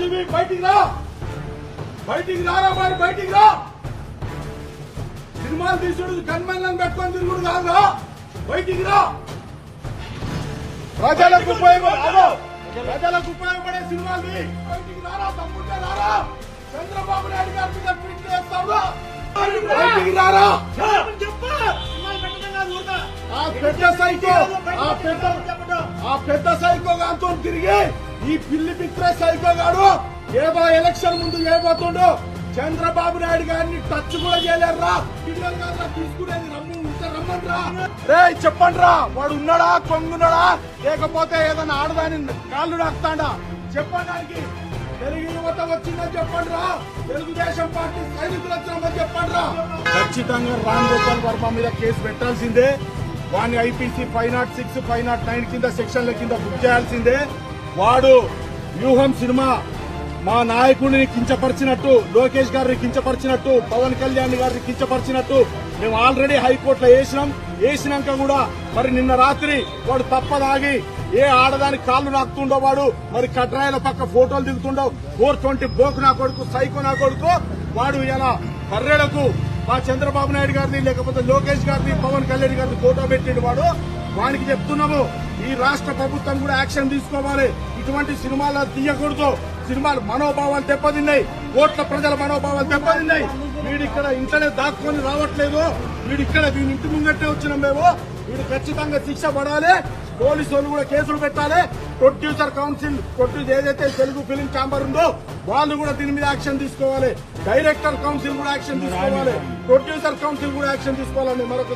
RGB బయటికి రా. బయటికి రారా మరి బయటికి రా. సినిమాలు తీసుడు గన్మెన్లను పెట్టుకొని తిరుగుడు కాదురా. బయటికి రా. ప్రజలకు. ప్రజలకు ఉపయోగపడే సినిమాలు. బయటికి రారా తమ్ముంటే రారా. చంద్రబాబు నాయుడు గారి మీద ట్వీట్ చేస్తావురా బయటికి రారా. ఆ పెద్ద సైకో ఆ పెద్ద ఆ పెద్ద సైకో గాంతో ఈ పిల్లి పిత్ర సైకో గాడు ఏదో ఎలక్షన్ ముందు ఏమవుతుండో చంద్రబాబు నాయుడు గారిని టచ్ కూడా చేయలేరురా. పిల్లలు తీసుకునేది రమ్ము రమ్మండ్రా. రే చెప్పండి రా వాడు ఉన్నాడా? కొంగున్నాడా? లేకపోతే ఏదైనా ఆడదాని కాళ్ళు నాకుతాడా? చెప్పడానికి తెలుగు యువత వచ్చిందని చెప్పండి రా తెలుగుదేశం పార్టీ సైనికులు వచ్చినామని చెప్పండి రా ఖచ్చితంగా రామ్ గోపాల్ వర్మ మీద కేసు పెట్టాల్సిందే. వాడిని IPC five not six five not nine కింద సెక్షన్ల కింద బుక్ చేయాల్సిందే. వాడు వ్యూహం సినిమా. మా నాయకుడిని కించపరిచినట్టు లోకేష్ గారిని కించపరిచినట్టు పవన్ కళ్యాణ్ గారిని కించపరిచినట్టు మేము ఆల్రెడీ హైకోర్టులో వేసినాం. వేసినాక కూడా మరి నిన్న రాత్రి వాడు తప్పదాగి ఏ ఆడదానికి కాళ్ళు నాకుతుండో వాడు మరి కట్రాయల పక్క ఫోటోలు దిగుతుండో ఫోర్ ట్వంటీ బోకు నా కొడుకు సైకో నా కొడుకు వాడు ఇలా కర్రెలకు మా చంద్రబాబు నాయుడు గారిని లేకపోతే లోకేష్ గారిని పవన్ కళ్యాణ్ గారిని ఫోటో పెట్టిన వాడు. వానికి చెప్తున్నాము ఈ రాష్ట్ర ప్రభుత్వం కూడా యాక్షన్ తీసుకోవాలి. ఇటువంటి సినిమాలు తీయకూడదు. సినిమాలు మనోభావాలు దెబ్బతిన్నాయి. కోట్ల ప్రజల మనోభావాలు దెబ్బతిన్నాయి. వీడు ఇక్కడ ఇంట్లోనే రావట్లేదు. వీడు ఇక్కడ ఇంటి ముంగట్టే వచ్చినాం మేము. వీడు ఖచ్చితంగా శిక్ష పడాలి. పోలీసు వాళ్ళు కూడా కేసులు పెట్టాలి. ప్రొడ్యూసర్ కౌన్సిల్ ప్రొడ్యూస్ ఏదైతే తెలుగు ఫిలిం ఛాంబర్ ఉందో వాళ్ళు కూడా దీని మీద యాక్షన్ తీసుకోవాలి. డైరెక్టర్ కౌన్సిల్ కూడా యాక్షన్ తీసుకోవాలి. ప్రొడ్యూసర్ కౌన్సిల్ కూడా యాక్షన్ తీసుకోవాలని మరొక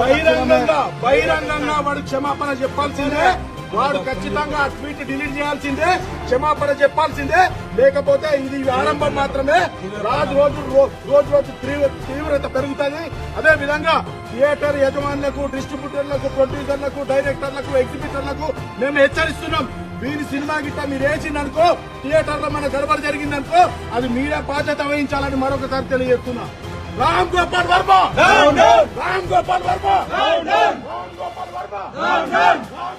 బహిరంగంగా బహిరంగంగా వాడు క్షమాపణ చెప్పాల్సిందే. వాడు ఖచ్చితంగా ఆ ట్వీట్ డిలీట్ చేయాల్సిందే. క్షమాపణ చెప్పాల్సిందే. లేకపోతే ఇది ఆరంభం మాత్రమే. రాజు రోజు రోజు రోజు తీవ్ర- తీవ్రత పెరుగుతుంది అదే విధంగా థియేటర్ యజమానులకు డిస్ట్రిబ్యూటర్లకు ప్రొడ్యూసర్లకు డైరెక్టర్లకు ఎగ్జిబిటర్లకు మేము హెచ్చరిస్తున్నాం. వీరి సినిమా గిట్ట మీరు వేసిందనుకో థియేటర్లో మన గడబడి జరిగిందనుకో అది మీరే బాధ్యత వహించాలని మరొకసారి తెలియజేస్తున్నా. రామ్ గోపాల్ వర్మ! రామ్ గోపాల్! వర్మ! రామ్ గోపాల్! వర్మ! రామ్